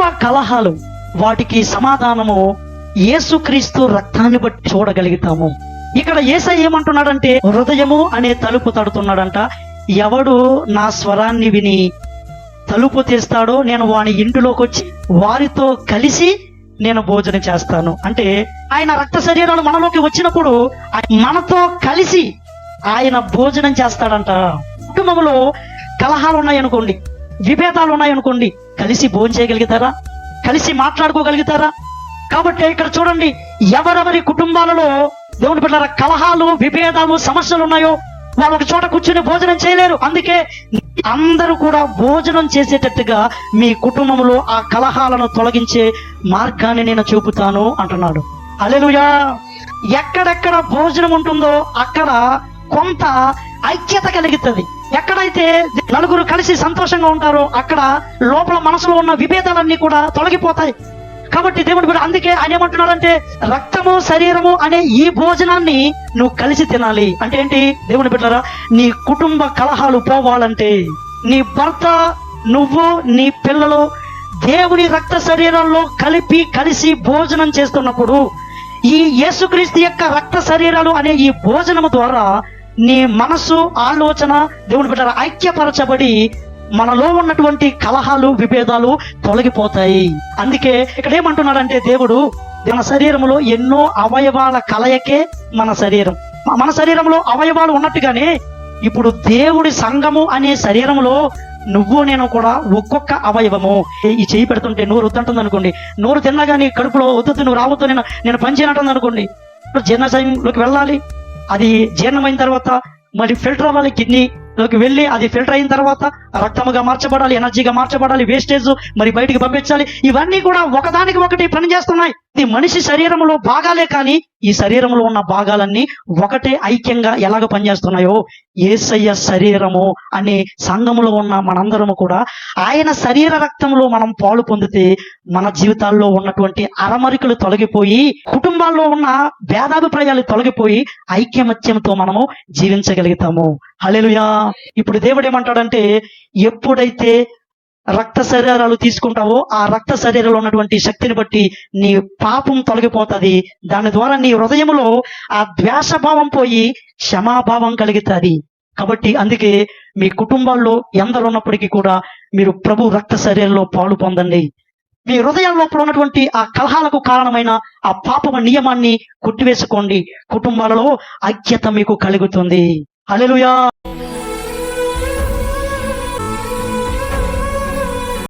కుటుంబ కలహాలు వాటికి సమాధానము యేసుక్రీస్తు రక్తాన్ని బట్టి చూడగలుగుతాము. ఇక్కడ ఏసై ఏమంటున్నాడంటే హృదయము అనే తలుపు తడుతున్నాడంట. ఎవడు నా స్వరాన్ని విని తలుపు తీస్తాడో నేను వాని ఇంటిలోకి వచ్చి వారితో కలిసి నేను భోజనం చేస్తాను. అంటే ఆయన రక్త శరీరాలు మనలోకి వచ్చినప్పుడు మనతో కలిసి ఆయన భోజనం చేస్తాడంట. కుటుంబంలో కలహాలు ఉన్నాయనుకోండి విభేదాలు ఉన్నాయనుకోండి కలిసి భోంచేయగలుగుతారా కలిసి మాట్లాడుకోగలుగుతారా? కాబట్టి ఇక్కడ చూడండి ఎవరెవరి కుటుంబాలలో దేవుని బిడ్డల కలహాలు విభేదాలు సమస్యలు ఉన్నాయో వాళ్ళు ఒక చోట కూర్చుని భోజనం చేయలేరు. అందుకే అందరూ కూడా భోజనం చేసేటట్టుగా మీ కుటుంబంలో ఆ కలహాలను తొలగించే మార్గాన్ని నేను చూపుతాను అంటున్నాడు. అలెలుయా ఎక్కడెక్కడ భోజనం ఉంటుందో అక్కడ కొంత ఐక్యత కలుగుతుంది. ఎక్కడైతే నలుగురు కలిసి సంతోషంగా ఉంటారో అక్కడ లోపల మనసులో ఉన్న విభేదాలన్నీ కూడా తొలగిపోతాయి. కాబట్టి దేవుడు కూడా అందుకే ఆయన ఏమంటున్నాడంటే రక్తము శరీరము అనే ఈ భోజనాన్ని నువ్వు కలిసి తినాలి. అంటే ఏంటి? దేవుని బిడ్డరా నీ కుటుంబ కలహాలు పోవాలంటే నీ భర్త నువ్వు నీ పిల్లలు దేవుని రక్త శరీరాల్లో కలిపి కలిసి భోజనం చేస్తున్నప్పుడు ఈ యేసుక్రీస్తు యొక్క రక్త శరీరాలు అనే ఈ భోజనము ద్వారా నీ మనసు ఆలోచన దేవుని బిడ్డ ఐక్యపరచబడి మనలో ఉన్నటువంటి కలహాలు విభేదాలు తొలగిపోతాయి. అందుకే ఇక్కడ ఏమంటున్నాడంటే దేవుడు మన శరీరంలో ఎన్నో అవయవాల కలయకే మన శరీరం. మన శరీరంలో అవయవాలు ఉన్నట్టుగానే ఇప్పుడు దేవుడి సంఘము అనే శరీరంలో నువ్వు నేను కూడా ఒక్కొక్క అవయవము. ఏ- ఈ చేయి పెడుతుంటే నోరు వద్దంటుంది అనుకోండి నోరు తిన్నా కానీ కడుపులో వద్దు నువ్వు రావద్దు నేను నేను పని అనుకోండి జీర్ణశయంలోకి వెళ్ళాలి. అది జీర్ణమైన తర్వాత మరి ఫిల్టర్ అవ్వాలి కిడ్నీ లోకి వెళ్ళి అది ఫిల్టర్ అయిన తర్వాత రక్తముగా మార్చబడాలి ఎనర్జీగా మార్చబడాలి వేస్టేజ్ మరి బయటికి పంపించాలి. ఇవన్నీ కూడా ఒకదానికి ఒకటి పనిచేస్తున్నాయి. ఇది మనిషి శరీరంలో భాగాలే కానీ ఈ శరీరంలో ఉన్న భాగాలన్నీ ఒకటే ఐక్యంగా ఎలాగ పనిచేస్తున్నాయో? ఏసయ్య శరీరము అనే సంఘములో ఉన్న మనందరము కూడా ఆయన శరీర రక్తంలో మనం పాలు పొందితే మన జీవితాల్లో ఉన్నటువంటి అరమరికలు తొలగిపోయి కుటుంబాల్లో ఉన్న భేదాభిప్రాయాలు తొలగిపోయి ఐక్యమత్యంతో మనము జీవించగలుగుతాము. హల్లెలూయా! ఇప్పుడు దేవుడు ఏమంటాడంటే ఎప్పుడైతే రక్త శరీరాలు తీసుకుంటావో ఆ రక్త శరీరంలో ఉన్నటువంటి శక్తిని బట్టి నీ పాపం తొలగిపోతుంది. దాని ద్వారా నీ హృదయంలో ఆ ద్వేషభావం పోయి క్షమాభావం కలుగుతుంది. కాబట్టి అందుకే మీ కుటుంబాల్లో ఎందరు ఉన్నప్పటికీ కూడా మీరు ప్రభు రక్త శరీరంలో పాలు పొందండి. మీ హృదయంలో లోపల ఉన్నటువంటి ఆ కలహాలకు కారణమైన ఆ పాపమ నియమాన్ని కొట్టివేసుకోండి. కుటుంబాలలో ఐక్యత మీకు కలుగుతుంది. అలెలుయా